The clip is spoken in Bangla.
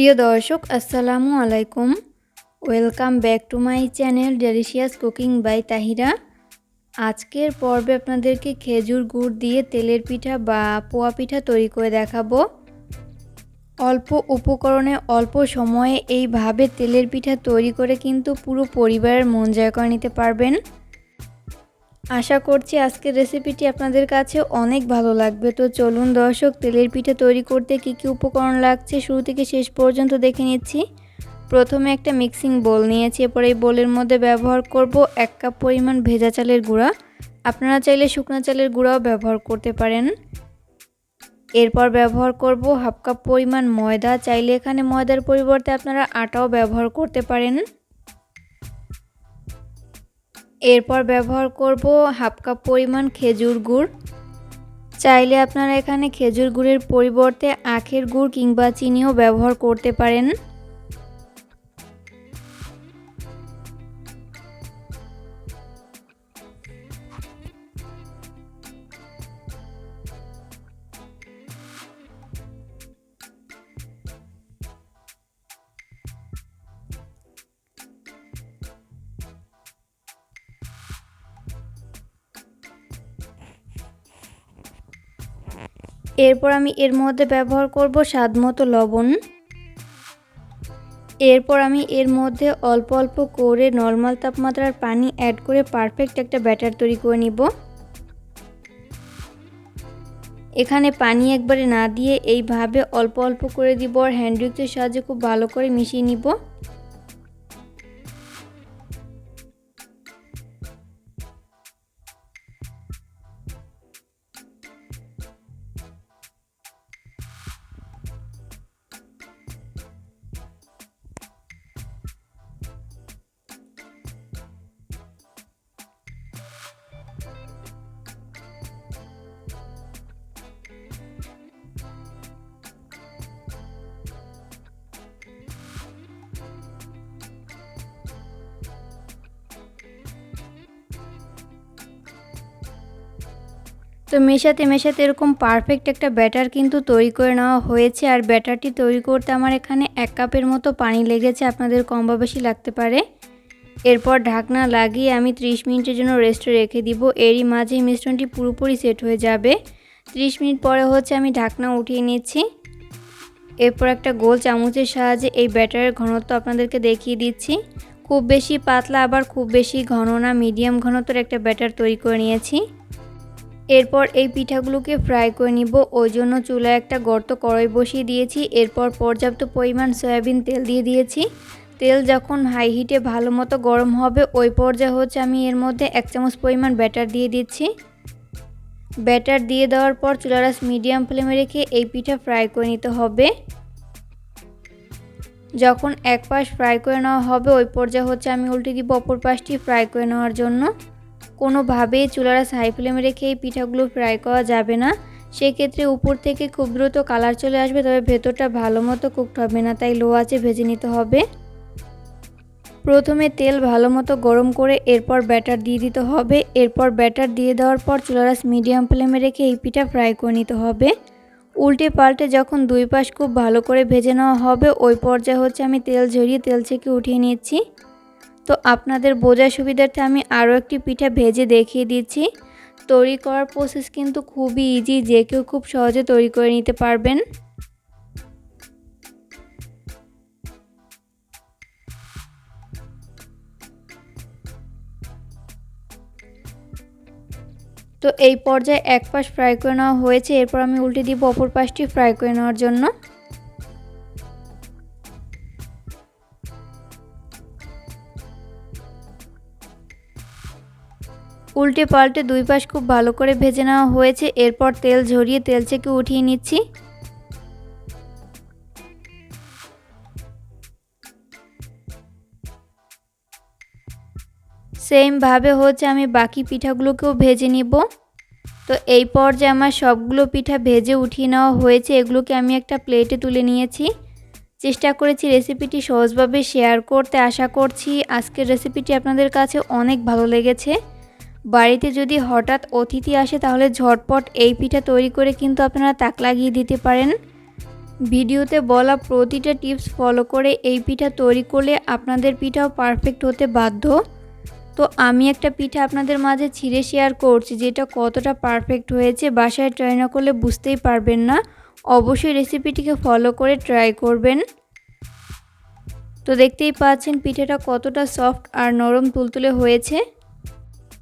প্রিয় দর্শক, আসসালামু আলাইকুম। Welcome back to my channel delicious cooking by Tahira আজকের পর্বে আপনাদেরকে খেজুর গুড় দিয়ে তেলের পিঠা বা পোয়া পিঠা তৈরি করে দেখাবো। অল্প উপকরণে অল্প সময়ে এইভাবে তেলের পিঠা তৈরি করে কিন্তু পুরো পরিবারের মন জয় করে নিতে পারবেন। আশা করছি আজকের রেসিপিটি আপনাদের কাছে অনেক ভালো লাগবে। তো চলুন দর্শক, তেলের পিঠা তৈরি করতে কী কী উপকরণ লাগছে শুরু থেকে শেষ পর্যন্ত দেখে নিচ্ছি। প্রথমে একটা মিক্সিং বোল নিয়েছি, এরপর এই বোলের মধ্যে ব্যবহার করব এক কাপ পরিমাণ ভেজা চালের গুঁড়া। আপনারা চাইলে শুকনো চালের গুঁড়াও ব্যবহার করতে পারেন। এরপর ব্যবহার করব হাফ কাপ পরিমাণ ময়দা, চাইলে এখানে ময়দার পরিবর্তে আপনারা আটাও ব্যবহার করতে পারেন। এরপর ব্যবহার করব হাফ কাপ পরিমাণ খেজুর গুড়। চাইলে আপনারা এখানে খেজুর গুড়ের পরিবর্তে আখের গুড় কিংবা চিনিও ব্যবহার করতে পারেন। এরপর আমি এর মধ্যে ব্যবহার করব স্বাদ মতো লবণ। এরপর আমি এর মধ্যে অল্প অল্প করে নর্মাল তাপমাত্রার পানি অ্যাড করে পারফেক্ট একটা ব্যাটার তৈরি করে নিব। এখানে পানি একবারে না দিয়ে এইভাবে অল্প অল্প করে দিব আর হ্যান্ড সাহায্যে খুব ভালো করে মিশিয়ে নিব। তো মেশাতে মেশাতে এরকম পারফেক্ট একটা ব্যাটার কিন্তু তৈরি করে নেওয়া হয়েছে। আর ব্যাটারটি তৈরি করতে আমার এখানে এক কাপের মতো পানি লেগেছে, আপনাদের কম বা বেশি লাগতে পারে। এরপর ঢাকনা লাগিয়ে আমি 30 মিনিটের জন্য রেস্টে রেখে দিব। এরই মাঝে মিশ্রণটি পুরোপুরি সেট হয়ে যাবে। 30 মিনিট পরে হচ্ছে আমি ঢাকনা উঠিয়ে নিচ্ছি। এরপর একটা গোল চামচের সাহায্যে এই ব্যাটারের ঘনত্ব আপনাদেরকে দেখিয়ে দিচ্ছি। খুব বেশি পাতলা আবার খুব বেশি ঘন না মিডিয়াম ঘনত্বের একটা ব্যাটার তৈরি করে নিয়েছি। এরপর এই পিঠাগুলোকে ফ্রাই করে নিব। ওই জন্য চুলায় একটা গর্ত কড়াই বসিয়ে দিয়েছি। এরপর পর্যাপ্ত পরিমাণ সয়াবিন তেল দিয়ে দিয়েছি। তেল যখন হাই হিটে ভালো মতো গরম হবে, ওই পর্যায়ে হচ্ছে আমি এর মধ্যে এক চামচ পরিমাণ ব্যাটার দিয়ে দিচ্ছি। ব্যাটার দিয়ে দেওয়ার পর চুলারাস মিডিয়াম ফ্লেমে রেখে এই পিঠা ফ্রাই করে নিতে হবে। যখন এক পাশ ফ্রাই করে নেওয়া হবে, ওই পর্যায়ে হচ্ছে আমি উল্টে দিব অপর পাশটি ফ্রাই করে নেওয়ার জন্য। কোনোভাবেই চুলারা হাই ফ্লেমে রেখে এই পিঠাগুলো ফ্রাই করা যাবে না। সেক্ষেত্রে উপর থেকে খুব দ্রুত কালার চলে আসবে, তবে ভেতরটা ভালো মতো কুকড হবে না, তাই লো আছে ভেজে নিতে হবে। প্রথমে তেল ভালো মতো গরম করে এরপর ব্যাটার দিয়ে দিতে হবে। এরপর ব্যাটার দিয়ে দেওয়ার পর চুলারাস মিডিয়াম ফ্লেমে রেখে এই পিঠা ফ্রাই করে নিতে হবে। উল্টে পাল্টে যখন দুই পাশ খুব ভালো করে ভেজে নেওয়া হবে, ওই পর্যায়ে হচ্ছে আমি তেল ঝরিয়ে তেল থেকে উঠিয়ে নিচ্ছি। তো আপনাদের বোঝার সুবিধার্থে আমি আরও একটি পিঠা ভেজে দেখিয়ে দিচ্ছি। তৈরি করার প্রসেস কিন্তু খুবই ইজি যে কেউ খুব সহজে তৈরি করে নিতে পারবেন। তো এই পর্যায়ে এক পাশ ফ্রাই করে নেওয়া হয়েছে, এরপর আমি উল্টে দিব অপর পাশটি ফ্রাই করে নেওয়ার জন্য। উল্টে পাল্টে দুই পাশ খুব ভালো করে ভেজে নেওয়া হয়েছে। এরপর তেল ঝরিয়ে তেল থেকে উঠিয়ে নিচ্ছি। সেমভাবে হচ্ছে আমি বাকি পিঠাগুলোকেও ভেজে নিব। তো এই পর্যায়ে আমার সবগুলো পিঠা ভেজে উঠিয়ে নেওয়া হয়েছে। এগুলোকে আমি একটা প্লেটে তুলে নিয়েছি। চেষ্টা করেছি রেসিপিটি সহজভাবে শেয়ার করতে। আশা করছি আজকের রেসিপিটি আপনাদের কাছে অনেক ভালো লেগেছে। বাড়িতে যদি হঠাৎ অতিথি আসে, তাহলে ঝটপট এই পিঠা তৈরি করে কিন্তু আপনারা তাক লাগিয়ে দিতে পারেন। ভিডিওতে বলা প্রতিটা টিপস ফলো করে এই পিঠা তৈরি করলে আপনাদের পিঠাও পারফেক্ট হতে বাধ্য। তো আমি একটা পিঠা আপনাদের মাঝে ছিঁড়ে শেয়ার করছি, যেটা কতটা পারফেক্ট হয়েছে, বাসায় ট্রাই না করলে বুঝতেই পারবেন না। অবশ্যই রেসিপিটিকে ফলো করে ট্রাই করবেন। তো দেখতেই পাচ্ছেন, পিঠাটা কতটা সফট আর নরম তুলতুলে হয়েছে।